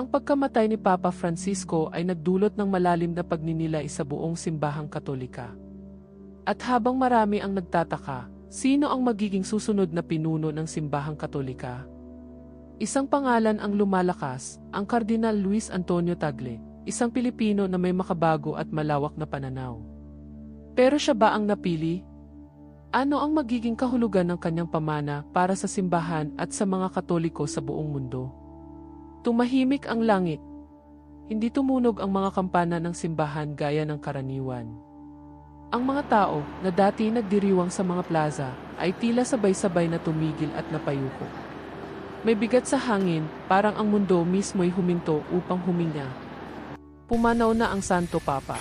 Ang pagkamatay ni Papa Francisco ay nagdulot ng malalim na pagninilay sa buong simbahang katolika. At habang marami ang nagtataka, sino ang magiging susunod na pinuno ng simbahang katolika? Isang pangalan ang lumalakas, ang Kardinal Luis Antonio Tagle, isang Pilipino na may makabago at malawak na pananaw. Pero siya ba ang napili? Ano ang magiging kahulugan ng kanyang pamana para sa simbahan at sa mga katoliko sa buong mundo? Tumahimik ang langit. Hindi tumunog ang mga kampana ng simbahan gaya ng karaniwan. Ang mga tao na dati nagdiriwang sa mga plaza ay tila sabay-sabay na tumigil at napayuko. May bigat sa hangin, parang ang mundo mismo'y huminto upang huminga. Pumanaw na ang Santo Papa.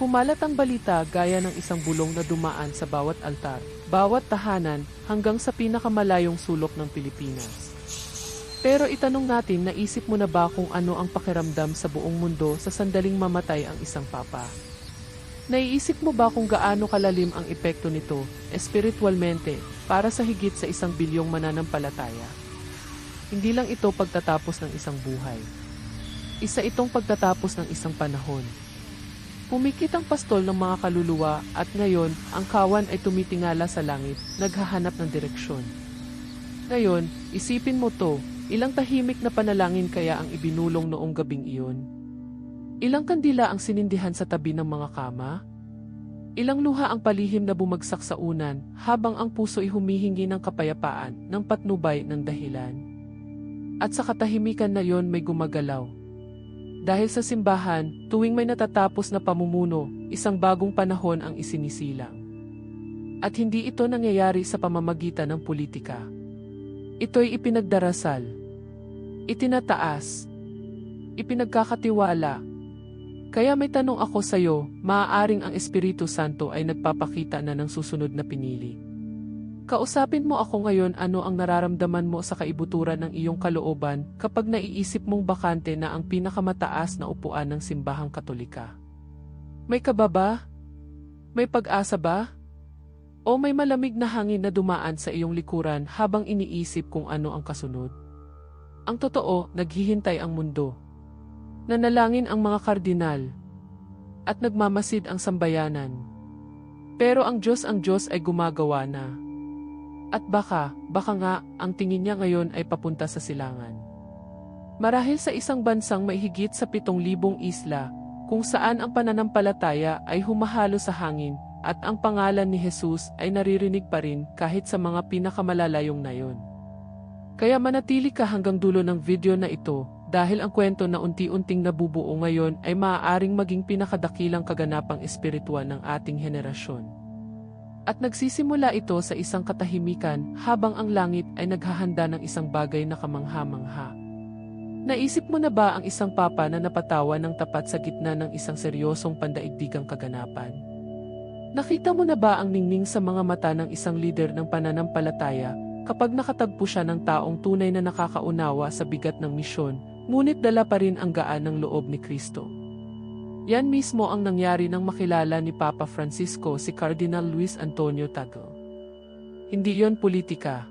Kumalat ang balita gaya ng isang bulong na dumaan sa bawat altar, bawat tahanan, hanggang sa pinakamalayong sulok ng Pilipinas. Pero itanong natin, naisip mo na ba kung ano ang pakiramdam sa buong mundo sa sandaling mamatay ang isang papa? Naiisip mo ba kung gaano kalalim ang epekto nito, espiritualmente, para sa higit sa isang bilyong mananampalataya? Hindi lang ito pagtatapos ng isang buhay. Isa itong pagtatapos ng isang panahon. Pumikit ang pastol ng mga kaluluwa at ngayon ang kawan ay tumitingala sa langit, naghahanap ng direksyon. Ngayon, isipin mo to, ilang tahimik na panalangin kaya ang ibinulong noong gabing iyon? Ilang kandila ang sinindihan sa tabi ng mga kama? Ilang luha ang palihim na bumagsak sa unan habang ang puso ay humihingi ng kapayapaan ng patnubay ng dahilan. At sa katahimikan na yon may gumagalaw, dahil sa simbahan, tuwing may natatapos na pamumuno, isang bagong panahon ang isinisilang. At hindi ito nangyayari sa pamamagitan ng politika. Ito'y ipinagdarasal, itinataas, ipinagkakatiwala. Kaya may tanong ako sa iyo, maaaring ang Espiritu Santo ay nagpapakita na ng susunod na pinili. Kausapin mo ako ngayon ano ang nararamdaman mo sa kaibuturan ng iyong kalooban kapag naiisip mong bakante na ang pinakamataas na upuan ng simbahang katolika. May kaba ba? May pag-asa ba? O may malamig na hangin na dumaan sa iyong likuran habang iniisip kung ano ang kasunod? Ang totoo, naghihintay ang mundo. Nanalangin ang mga kardinal. At nagmamasid ang sambayanan. Pero ang Diyos ang Diyos ay gumagawa na. At baka, baka nga, ang tingin niya ngayon ay papunta sa silangan. Marahil sa isang bansang may higit sa pitong libong isla, kung saan ang pananampalataya ay humahalo sa hangin, at ang pangalan ni Jesus ay naririnig pa rin kahit sa mga pinakamalalayong nayon. Kaya manatili ka hanggang dulo ng video na ito, dahil ang kwento na unti-unting nabubuo ngayon ay maaaring maging pinakadakilang kaganapang espiritual ng ating henerasyon. At nagsisimula ito sa isang katahimikan habang ang langit ay naghahanda ng isang bagay na kamangha-mangha. Naisip mo na ba ang isang papa na napatawa ng tapat sa gitna ng isang seryosong pandaigdigang kaganapan? Nakita mo na ba ang ningning sa mga mata ng isang lider ng pananampalataya kapag nakatagpo siya ng taong tunay na nakakaunawa sa bigat ng misyon, ngunit dala pa rin ang gaan ng loob ni Kristo? Yan mismo ang nangyari nang makilala ni Papa Francisco si Cardinal Luis Antonio Tagle. Hindi yon politika.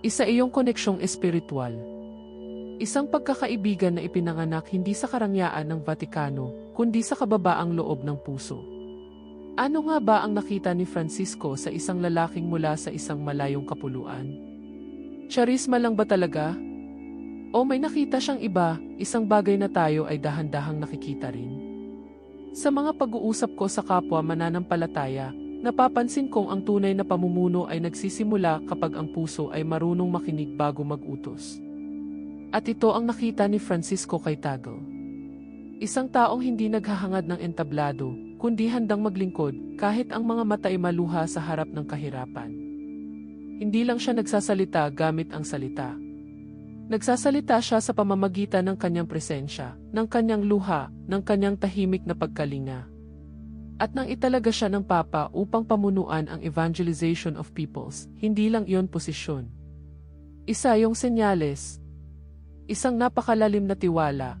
Isa iyong koneksyong espiritual. Isang pagkakaibigan na ipinanganak hindi sa karangyaan ng Vatikano, kundi sa kababaang loob ng puso. Ano nga ba ang nakita ni Francisco sa isang lalaking mula sa isang malayong kapuluan? Charisma lang ba talaga? O may nakita siyang iba, isang bagay na tayo ay dahan-dahang nakikita rin? Sa mga pag-uusap ko sa kapwa mananampalataya, napapansin kong ang tunay na pamumuno ay nagsisimula kapag ang puso ay marunong makinig bago mag-utos. At ito ang nakita ni Francisco kay Tagle. Isang taong hindi naghahangad ng entablado, kundi handang maglingkod kahit ang mga mata ay maluha sa harap ng kahirapan. Hindi lang siya nagsasalita gamit ang salita, Nagsasalita siya sa pamamagitan ng kanyang presensya, ng kanyang luha, ng kanyang tahimik na pagkalinga. At nang italaga siya ng Papa upang pamunuan ang evangelization of peoples, hindi lang iyon posisyon. Isa yung senyales. Isang napakalalim na tiwala.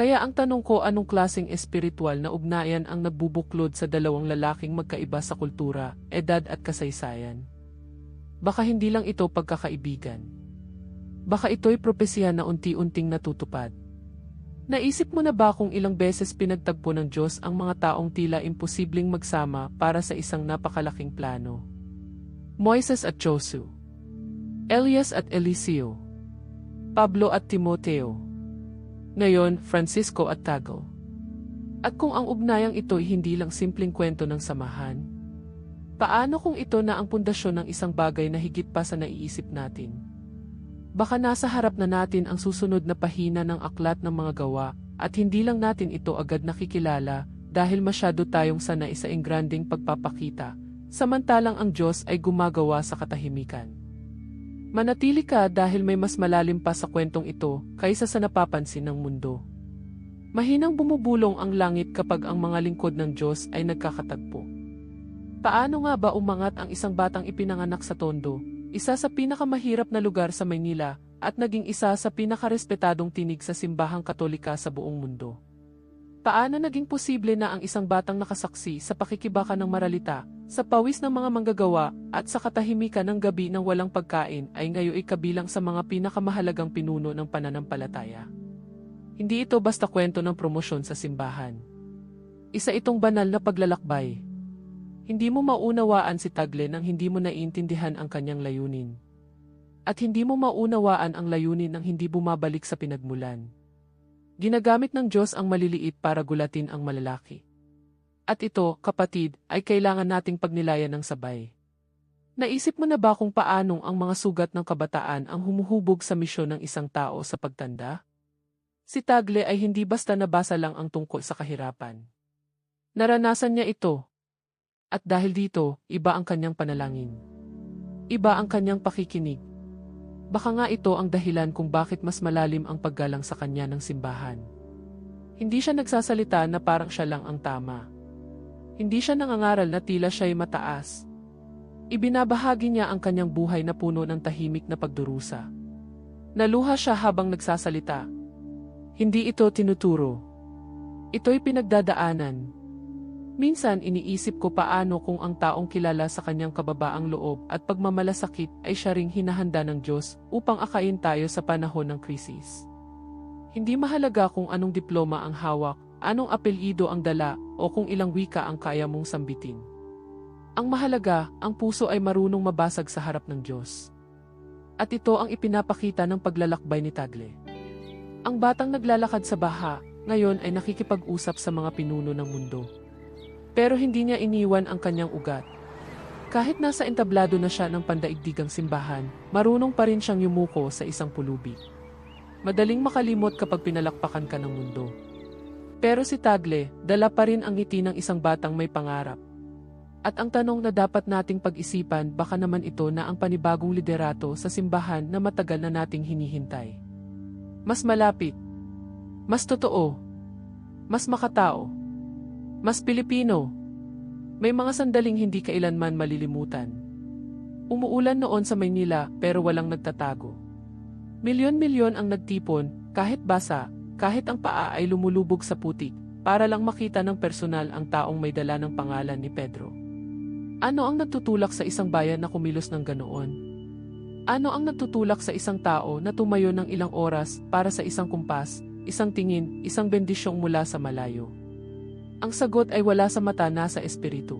Kaya ang tanong ko anong klaseng espiritual na ugnayan ang nabubuklod sa dalawang lalaking magkaiba sa kultura, edad at kasaysayan. Baka hindi lang ito pagkakaibigan Baka ito'y propesya na unti-unting natutupad. Naisip mo na ba kung ilang beses pinagtagpo ng Diyos ang mga taong tila imposibleng magsama para sa isang napakalaking plano? Moises at Josu Elias at Eliseo Pablo at Timoteo Ngayon, Francisco at Tago At kung ang ugnayang ito ay hindi lang simpleng kwento ng samahan, paano kung ito na ang pundasyon ng isang bagay na higit pa sa naiisip natin? Baka nasa harap na natin ang susunod na pahina ng aklat ng mga gawa, at hindi lang natin ito agad nakikilala dahil masyado tayong sanay sa ingranding pagpapakita, samantalang ang Diyos ay gumagawa sa katahimikan. Manatili ka dahil may mas malalim pa sa kwentong ito kaysa sa napapansin ng mundo. Mahinang bumubulong ang langit kapag ang mga lingkod ng Diyos ay nagkakatagpo. Paano nga ba umangat ang isang batang ipinanganak sa tondo isa sa pinakamahirap na lugar sa Maynila at naging isa sa pinakarespetadong tinig sa simbahang katolika sa buong mundo. Paano naging posible na ang isang batang nakasaksi sa pakikibaka ng maralita, sa pawis ng mga manggagawa, at sa katahimikan ng gabi ng walang pagkain ay ngayon kabilang sa mga pinakamahalagang pinuno ng pananampalataya? Hindi ito basta kwento ng promosyon sa simbahan. Isa itong banal na paglalakbay, hindi mo maunawaan si Tagle nang hindi mo naiintindihan ang kanyang layunin. At hindi mo maunawaan ang layunin nang hindi bumabalik sa pinagmulan. Ginagamit ng Diyos ang maliliit para gulatin ang malalaki. At ito, kapatid, ay kailangan nating pagnilayan ng sabay. Naisip mo na ba kung paanong ang mga sugat ng kabataan ang humuhubog sa misyon ng isang tao sa pagtanda? Si Tagle ay hindi basta nabasa lang ang tungkol sa kahirapan. Naranasan niya ito, at dahil dito, iba ang kanyang panalangin. Iba ang kanyang pakikinig. Baka nga ito ang dahilan kung bakit mas malalim ang paggalang sa kanya ng simbahan. Hindi siya nagsasalita na parang siya lang ang tama. Hindi siya nangangaral na tila siya'y mataas. Ibinabahagi niya ang kanyang buhay na puno ng tahimik na pagdurusa. Naluha siya habang nagsasalita. Hindi ito tinuturo. Ito'y pinagdadaanan, Minsan iniisip ko paano kung ang taong kilala sa kanyang kababaang loob at pagmamalasakit ay siya ring hinahanda ng Diyos upang akayin tayo sa panahon ng krisis. Hindi mahalaga kung anong diploma ang hawak, anong apelyido ang dala, o kung ilang wika ang kaya mong sambitin. Ang mahalaga, ang puso ay marunong mabasag sa harap ng Diyos. At ito ang ipinapakita ng paglalakbay ni Tagle. Ang batang naglalakad sa baha, ngayon ay nakikipag-usap sa mga pinuno ng mundo. Pero hindi niya iniwan ang kanyang ugat. Kahit nasa entablado na siya ng pandaigdigang simbahan, marunong pa rin siyang yumuko sa isang pulubi. Madaling makalimot kapag pinalakpakan ka ng mundo. Pero si Tagle, dala pa rin ang ngiti ng isang batang may pangarap. At ang tanong na dapat nating pag-isipan baka naman ito na ang panibagong liderato sa simbahan na matagal na nating hinihintay. Mas malapit. Mas totoo. Mas makatao mas Pilipino. May mga sandaling hindi kailanman malilimutan. Umuulan noon sa Maynila pero walang nagtatago. Milyon-milyon ang nagtipon, kahit basa, kahit ang paa ay lumulubog sa putik, para lang makita ng personal ang taong may dala ng pangalan ni Pedro. Ano ang nagtutulak sa isang bayan na kumilos ng ganoon? Ano ang nagtutulak sa isang tao na tumayo ng ilang oras para sa isang kumpas, isang tingin, isang bendisyong mula sa malayo? Ang sagot ay wala sa mata nasa espiritu.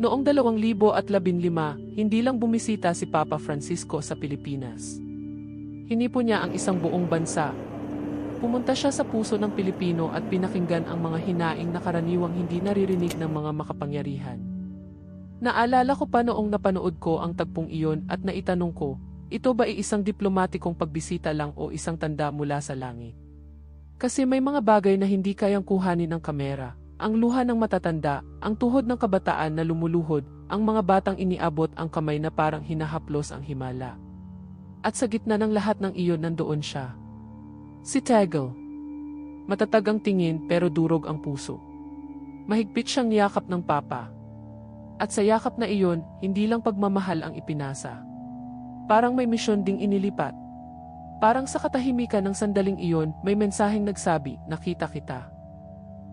Noong 2015, hindi lang bumisita si Papa Francisco sa Pilipinas. Hinipo niya ang isang buong bansa. Pumunta siya sa puso ng Pilipino at pinakinggan ang mga hinaing na karaniwang hindi naririnig ng mga makapangyarihan. Naalala ko pa noong napanood ko ang tagpong iyon at naitanong ko, ito ba ay isang diplomatikong pagbisita lang o isang tanda mula sa langit? Kasi may mga bagay na hindi kayang kuhanin ng kamera. Ang luha ng matatanda, ang tuhod ng kabataan na lumuluhod, ang mga batang iniabot ang kamay na parang hinahaplos ang himala. At sa gitna ng lahat ng iyon nandoon siya. Si Tegel. Matatag ang tingin pero durog ang puso. Mahigpit siyang yakap ng papa. At sa yakap na iyon, hindi lang pagmamahal ang ipinasa. Parang may misyon ding inilipat Parang sa katahimikan ng sandaling iyon, may mensaheng nagsabi, nakita kita.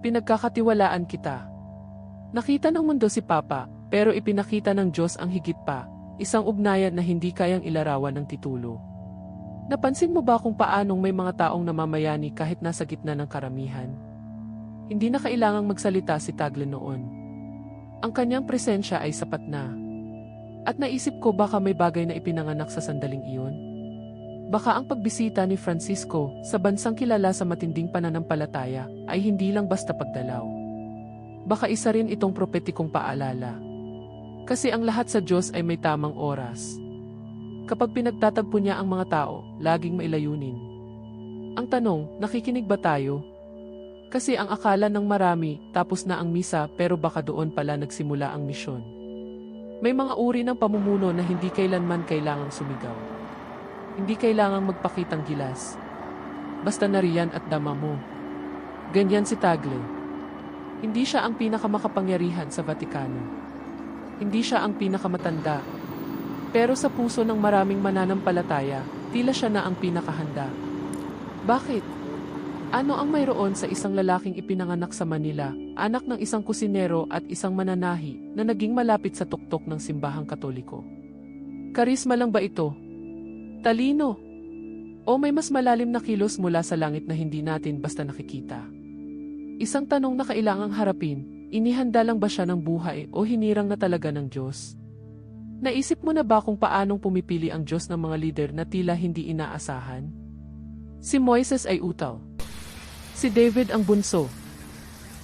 Pinagkakatiwalaan kita. Nakita ng mundo si Papa, pero ipinakita ng Diyos ang higit pa, isang ugnayan na hindi kayang ilarawan ng titulo. Napansin mo ba kung paanong may mga taong namamayani kahit nasa gitna ng karamihan? Hindi na kailangang magsalita si Tagle noon. Ang kanyang presensya ay sapat na. At naisip ko baka may bagay na ipinanganak sa sandaling iyon. Baka ang pagbisita ni Francisco sa bansang kilala sa matinding pananampalataya ay hindi lang basta pagdalaw. Baka isa rin itong propetikong paalala. Kasi ang lahat sa Diyos ay may tamang oras. Kapag pinagtatagpo niya ang mga tao, laging mailayunin. Ang tanong, nakikinig ba tayo? Kasi ang akala ng marami, tapos na ang misa pero baka doon pala nagsimula ang misyon. May mga uri ng pamumuno na hindi kailanman kailangang sumigaw. Hindi kailangang magpakitang gilas. Basta nariyan at dama mo. Ganyan si Tagle. Hindi siya ang pinakamakapangyarihan sa Vatikano. Hindi siya ang pinakamatanda. Pero sa puso ng maraming mananampalataya, tila siya na ang pinakahanda. Bakit? Ano ang mayroon sa isang lalaking ipinanganak sa Manila, anak ng isang kusinero at isang mananahi na naging malapit sa tuktok ng simbahang katoliko? Karisma lang ba ito? Talino? O may mas malalim na kilos mula sa langit na hindi natin basta nakikita? Isang tanong na kailangang harapin, inihanda lang ba siya ng buhay o hinirang na talaga ng Diyos? Naisip mo na ba kung paanong pumipili ang Diyos ng mga lider na tila hindi inaasahan? Si Moises ay utal. Si David ang bunso.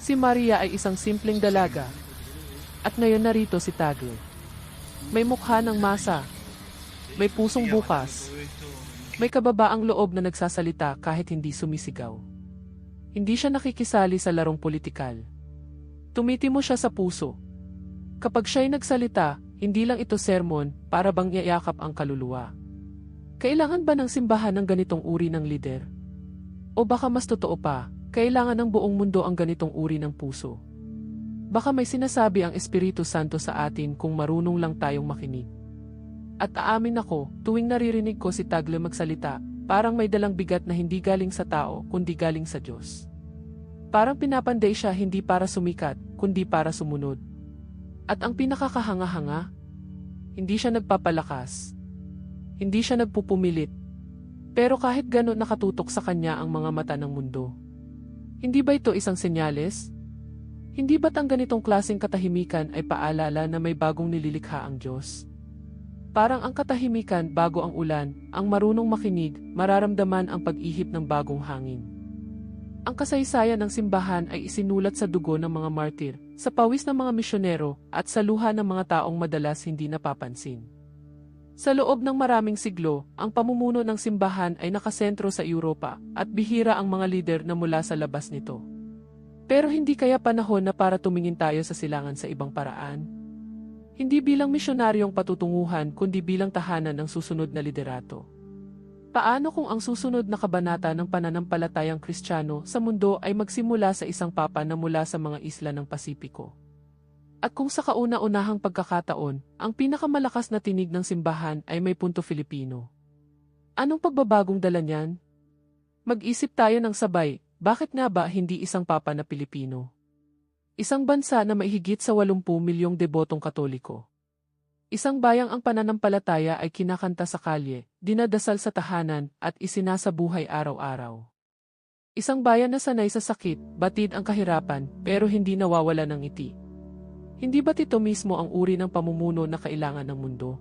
Si Maria ay isang simpleng dalaga. At ngayon narito si Tagle. May mukha ng masa. May pusong bukas. May kababaang loob na nagsasalita kahit hindi sumisigaw. Hindi siya nakikisali sa larong politikal. Tumitimo siya sa puso. Kapag siya'y nagsalita, hindi lang ito sermon para bang iyakap ang kaluluwa. Kailangan ba ng simbahan ng ganitong uri ng lider? O baka mas totoo pa, kailangan ng buong mundo ang ganitong uri ng puso. Baka may sinasabi ang Espiritu Santo sa atin kung marunong lang tayong makinig. At aamin ako, tuwing naririnig ko si Tagle magsalita, parang may dalang bigat na hindi galing sa tao, kundi galing sa Diyos. Parang pinapanday siya hindi para sumikat, kundi para sumunod. At ang pinakakahanga-hanga, hindi siya nagpapalakas. Hindi siya nagpupumilit. Pero kahit gano'n nakatutok sa kanya ang mga mata ng mundo. Hindi ba ito isang senyales? Hindi ba't ang ganitong klaseng katahimikan ay paalala na may bagong nililikha ang Diyos? Parang ang katahimikan bago ang ulan, ang marunong makinig, mararamdaman ang pag-ihip ng bagong hangin. Ang kasaysayan ng simbahan ay isinulat sa dugo ng mga martir, sa pawis ng mga misyonero, at sa luha ng mga taong madalas hindi napapansin. Sa loob ng maraming siglo, ang pamumuno ng simbahan ay nakasentro sa Europa, at bihira ang mga lider na mula sa labas nito. Pero hindi kaya panahon na para tumingin tayo sa silangan sa ibang paraan? Hindi bilang misyonaryong patutunguhan kundi bilang tahanan ng susunod na liderato. Paano kung ang susunod na kabanata ng pananampalatayang Kristiyano sa mundo ay magsimula sa isang papa na mula sa mga isla ng Pasipiko? At kung sa kauna-unahang pagkakataon, ang pinakamalakas na tinig ng simbahan ay may punto Filipino. Anong pagbabagong dala niyan? Mag-isip tayo ng sabay, bakit nga ba hindi isang papa na Pilipino? Isang bansa na maihigit sa 80 milyong debotong katoliko. Isang bayang ang pananampalataya ay kinakanta sa kalye, dinadasal sa tahanan, at isinasabuhay araw-araw. Isang bayan na sanay sa sakit, batid ang kahirapan, pero hindi nawawala ng ngiti. Hindi ba't ito mismo ang uri ng pamumuno na kailangan ng mundo?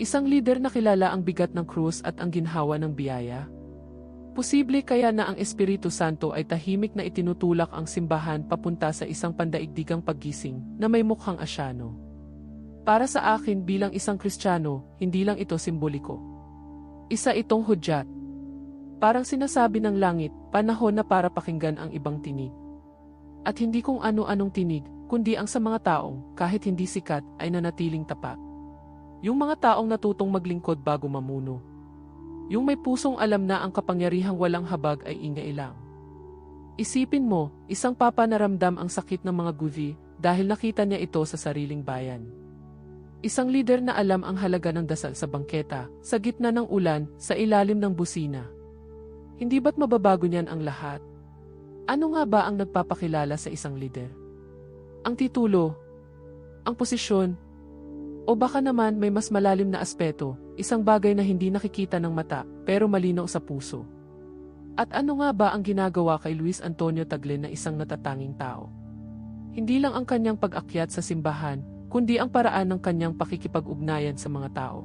Isang lider na kilala ang bigat ng krus at ang ginhawa ng biyaya? Posible kaya na ang Espiritu Santo ay tahimik na itinutulak ang simbahan papunta sa isang pandaigdigang paggising na may mukhang asyano. Para sa akin bilang isang Kristiyano, hindi lang ito simboliko. Isa itong hudyat. Parang sinasabi ng langit, panahon na para pakinggan ang ibang tinig. At hindi kung ano-anong tinig, kundi ang sa mga taong, kahit hindi sikat, ay nanatiling tapat. Yung mga taong natutong maglingkod bago mamuno. Yung may pusong alam na ang kapangyarihang walang habag ay ingay lang. Isipin mo, isang papa naramdam ang sakit ng mga guvi dahil nakita niya ito sa sariling bayan. Isang lider na alam ang halaga ng dasal sa bangketa, sa gitna ng ulan, sa ilalim ng busina. Hindi ba't mababago niyan ang lahat? Ano nga ba ang nagpapakilala sa isang lider? Ang titulo? Ang posisyon? O baka naman may mas malalim na aspeto, isang bagay na hindi nakikita ng mata pero malinaw sa puso. At ano nga ba ang ginagawa kay Luis Antonio Tagle na isang natatanging tao? Hindi lang ang kanyang pag-akyat sa simbahan, kundi ang paraan ng kanyang pakikipag-ugnayan sa mga tao.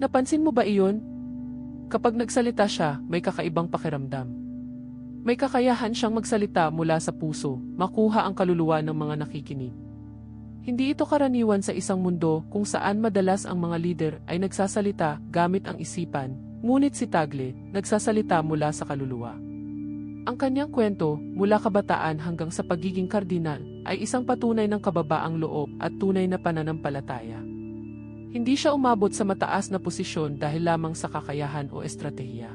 Napansin mo ba iyon? Kapag nagsalita siya, may kakaibang pakiramdam. May kakayahan siyang magsalita mula sa puso, makuha ang kaluluwa ng mga nakikinig. Hindi ito karaniwan sa isang mundo kung saan madalas ang mga leader ay nagsasalita gamit ang isipan, ngunit si Tagle nagsasalita mula sa kaluluwa. Ang kanyang kwento, mula kabataan hanggang sa pagiging kardinal, ay isang patunay ng kababaang loob at tunay na pananampalataya. Hindi siya umabot sa mataas na posisyon dahil lamang sa kakayahan o estratehiya.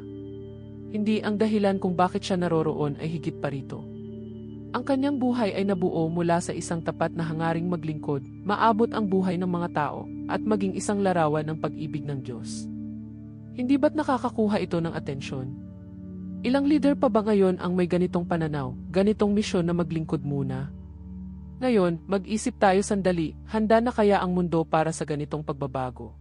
Hindi ang dahilan kung bakit siya naroroon ay higit pa rito. Ang kanyang buhay ay nabuo mula sa isang tapat na hangaring maglingkod, maabot ang buhay ng mga tao, at maging isang larawan ng pag-ibig ng Diyos. Hindi ba't nakakakuha ito ng atensyon? Ilang leader pa ba ngayon ang may ganitong pananaw, ganitong misyon na maglingkod muna? Ngayon, mag-isip tayo sandali, handa na kaya ang mundo para sa ganitong pagbabago?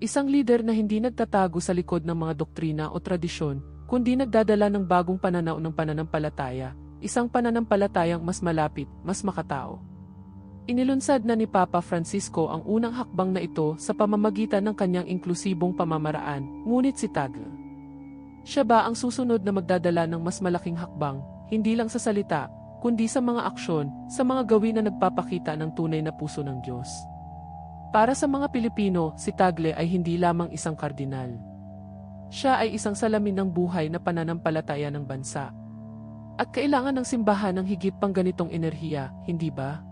Isang leader na hindi nagtatago sa likod ng mga doktrina o tradisyon, kundi nagdadala ng bagong pananaw ng pananampalataya, isang pananampalatayang mas malapit, mas makatao. Inilunsad na ni Papa Francisco ang unang hakbang na ito sa pamamagitan ng kanyang inklusibong pamamaraan, ngunit si Tagle siya ba ang susunod na magdadala ng mas malaking hakbang, hindi lang sa salita, kundi sa mga aksyon, sa mga gawin na nagpapakita ng tunay na puso ng Diyos? Para sa mga Pilipino, si Tagle ay hindi lamang isang kardinal. Siya ay isang salamin ng buhay na pananampalataya ng bansa. At kailangan ng simbahan ng higit pang ganitong enerhiya, hindi ba?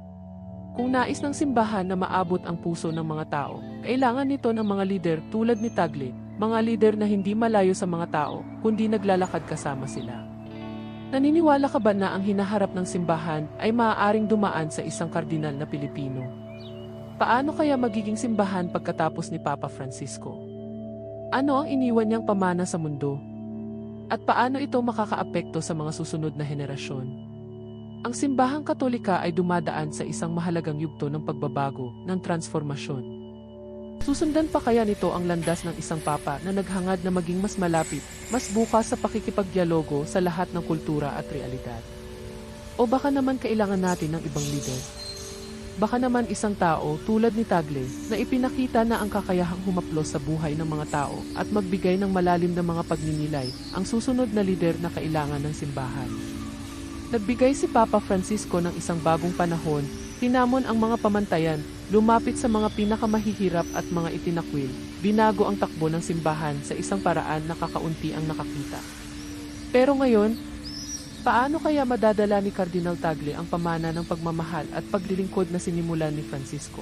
Kung nais ng simbahan na maabot ang puso ng mga tao, kailangan nito ng mga lider tulad ni Tagle mga lider na hindi malayo sa mga tao, kundi naglalakad kasama sila. Naniniwala ka ba na ang hinaharap ng simbahan ay maaaring dumaan sa isang kardinal na Pilipino? Paano kaya magiging simbahan pagkatapos ni Papa Francisco? Ano ang iniwan niyang pamana sa mundo? At paano ito makakaapekto sa mga susunod na henerasyon? Ang simbahang katolika ay dumadaan sa isang mahalagang yugto ng pagbabago, ng transformasyon. Susundan pa kaya nito ang landas ng isang papa na naghangad na maging mas malapit, mas bukas sa pakikipagdialogo sa lahat ng kultura at realidad? O baka naman kailangan natin ng ibang leader? Baka naman isang tao tulad ni Tagle na ipinakita na ang kakayahang humaplos sa buhay ng mga tao at magbigay ng malalim na mga pagninilay ang susunod na leader na kailangan ng simbahan. Nagbigay si Papa Francisco ng isang bagong panahon, tinamon ang mga pamantayan Lumapit sa mga pinakamahihirap at mga itinakwil, binago ang takbo ng simbahan sa isang paraan na kakaunti ang nakakita. Pero ngayon, paano kaya madadala ni Cardinal Tagle ang pamana ng pagmamahal at paglilingkod na sinimulan ni Francisco?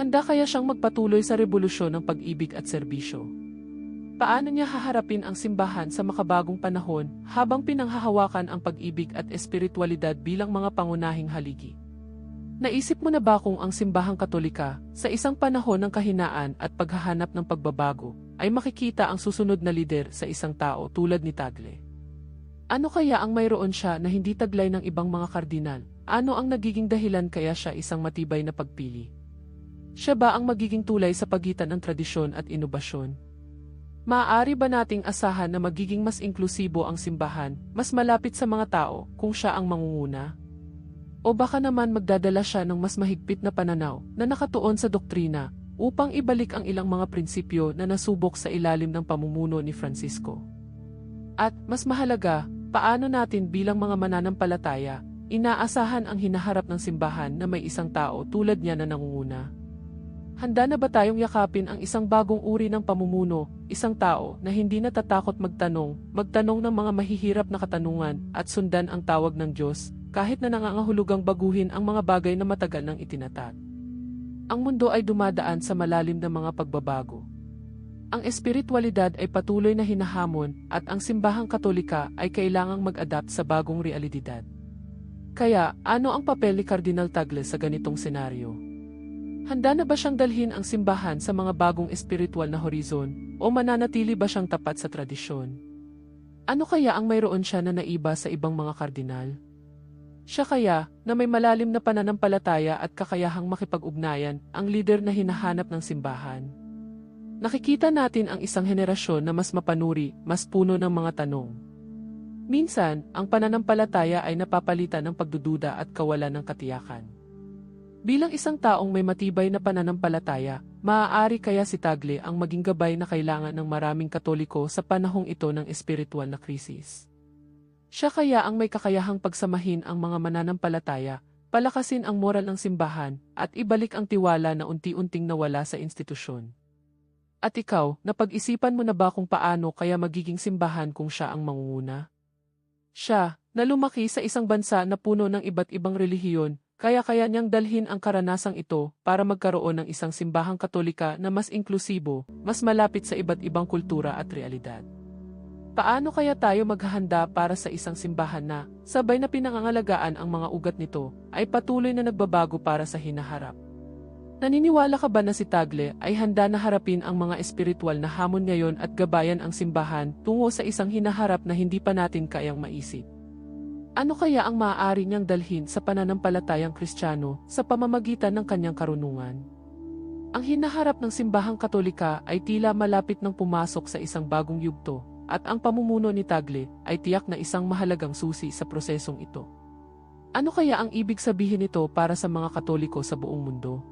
Handa kaya siyang magpatuloy sa revolusyon ng pag-ibig at serbisyo? Paano niya haharapin ang simbahan sa makabagong panahon habang pinanghahawakan ang pag-ibig at espiritualidad bilang mga pangunahing haligi? Naisip mo na ba kung ang simbahang katolika, sa isang panahon ng kahinaan at paghahanap ng pagbabago, ay makikita ang susunod na lider sa isang tao tulad ni Tagle? Ano kaya ang mayroon siya na hindi taglay ng ibang mga kardinal? Ano ang nagiging dahilan kaya siya isang matibay na pagpili? Siya ba ang magiging tulay sa pagitan ng tradisyon at inobasyon? Maaari ba nating asahan na magiging mas inklusibo ang simbahan, mas malapit sa mga tao, kung siya ang mangunguna? O baka naman magdadala siya ng mas mahigpit na pananaw na nakatuon sa doktrina upang ibalik ang ilang mga prinsipyo na nasubok sa ilalim ng pamumuno ni Francisco. At, mas mahalaga, paano natin bilang mga mananampalataya, inaasahan ang hinaharap ng simbahan na may isang tao tulad niya na nangunguna. Handa na ba tayong yakapin ang isang bagong uri ng pamumuno, isang tao na hindi natatakot magtanong, magtanong ng mga mahihirap na katanungan at sundan ang tawag ng Diyos, kahit na nangangahulugang baguhin ang mga bagay na matagal nang itinatag. Ang mundo ay dumadaan sa malalim ng mga pagbabago. Ang espiritualidad ay patuloy na hinahamon at ang simbahang katolika ay kailangang mag-adapt sa bagong realidad. Kaya, ano ang papel ni Cardinal Tagle sa ganitong senaryo? Handa na ba siyang dalhin ang simbahan sa mga bagong espiritual na horizon o mananatili ba siyang tapat sa tradisyon? Ano kaya ang mayroon siya na naiba sa ibang mga kardinal? Siya kaya, na may malalim na pananampalataya at kakayahang makipag-ugnayan, ang lider na hinahanap ng simbahan. Nakikita natin ang isang henerasyon na mas mapanuri, mas puno ng mga tanong. Minsan, ang pananampalataya ay napapalitan ng pagdududa at kawalan ng katiyakan. Bilang isang taong may matibay na pananampalataya, maaari kaya si Tagle ang maging gabay na kailangan ng maraming katoliko sa panahong ito ng espiritual na krisis. Siya kaya ang may kakayahang pagsamahin ang mga mananampalataya, palakasin ang moral ng simbahan, at ibalik ang tiwala na unti-unting nawala sa institusyon. At ikaw, napag-isipan mo na ba kung paano kaya magiging simbahan kung siya ang mangunguna? Siya, na lumaki sa isang bansa na puno ng iba't ibang relihiyon, kaya kaya niyang dalhin ang karanasang ito para magkaroon ng isang simbahang katolika na mas inklusibo, mas malapit sa iba't ibang kultura at realidad. Paano kaya tayo maghahanda para sa isang simbahan na, sabay na pinangangalagaan ang mga ugat nito, ay patuloy na nagbabago para sa hinaharap? Naniniwala ka ba na si Tagle ay handa na harapin ang mga espiritual na hamon ngayon at gabayan ang simbahan tungo sa isang hinaharap na hindi pa natin kayang maisip? Ano kaya ang maaari niyang dalhin sa pananampalatayang kristyano sa pamamagitan ng kanyang karunungan? Ang hinaharap ng simbahang katolika ay tila malapit ng pumasok sa isang bagong yugto, at ang pamumuno ni Tagle ay tiyak na isang mahalagang susi sa prosesong ito. Ano kaya ang ibig sabihin nito para sa mga katoliko sa buong mundo?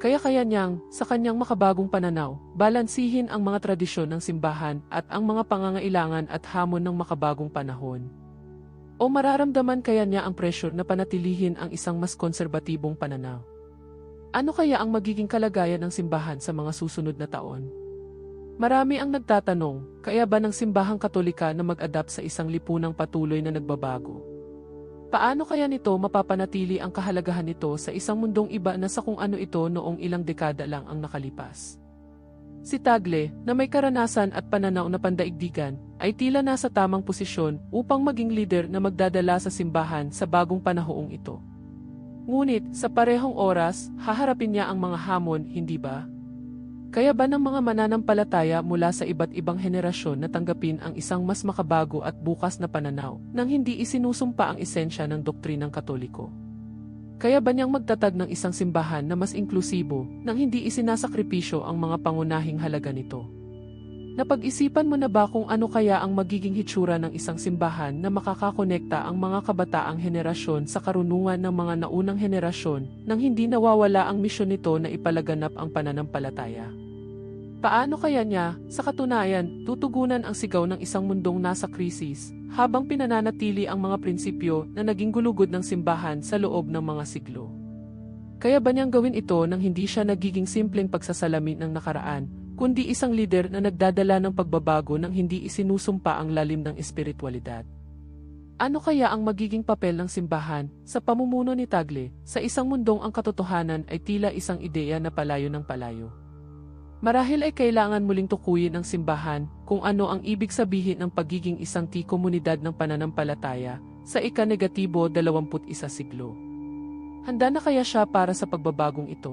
Kaya kaya niyang, sa kanyang makabagong pananaw, balansihin ang mga tradisyon ng simbahan at ang mga pangangailangan at hamon ng makabagong panahon. O mararamdaman kaya niya ang pressure na panatilihin ang isang mas konserbatibong pananaw? Ano kaya ang magiging kalagayan ng simbahan sa mga susunod na taon? Marami ang nagtatanong, kaya ba ng simbahang katolika na mag-adapt sa isang lipunang patuloy na nagbabago? Paano kaya nito mapapanatili ang kahalagahan nito sa isang mundong iba na sa kung ano ito noong ilang dekada lang ang nakalipas? Si Tagle, na may karanasan at pananaw na pandaigdigan, ay tila nasa tamang posisyon upang maging leader na magdadala sa simbahan sa bagong panahong ito. Ngunit, sa parehong oras, haharapin niya ang mga hamon, hindi ba? Kaya ba ng mga mananampalataya mula sa iba't ibang henerasyon na tanggapin ang isang mas makabago at bukas na pananaw nang hindi isinusumpa ang esensya ng doktrinang katoliko? Kaya ba niyang magtatag ng isang simbahan na mas inklusibo nang hindi isinasakripisyo ang mga pangunahing halaga nito? Napag-isipan mo na ba kung ano kaya ang magiging hitsura ng isang simbahan na makakakonekta ang mga kabataang henerasyon sa karunungan ng mga naunang henerasyon nang hindi nawawala ang misyon nito na ipalaganap ang pananampalataya? Paano kaya niya, sa katunayan, tutugunan ang sigaw ng isang mundong nasa krisis, habang pinananatili ang mga prinsipyo na naging gulugod ng simbahan sa loob ng mga siglo? Kaya ba niyang gawin ito nang hindi siya nagiging simpleng pagsasalamin ng nakaraan, kundi isang lider na nagdadala ng pagbabago nang hindi isinusumpa ang lalim ng espiritualidad? Ano kaya ang magiging papel ng simbahan sa pamumuno ni Tagle sa isang mundong ang katotohanan ay tila isang ideya na palayo ng palayo? Marahil ay kailangan muling tukuyin ng simbahan kung ano ang ibig sabihin ng pagiging isang ti-komunidad ng pananampalataya sa ika-negatibo 21 siglo. Handa na kaya siya para sa pagbabagong ito?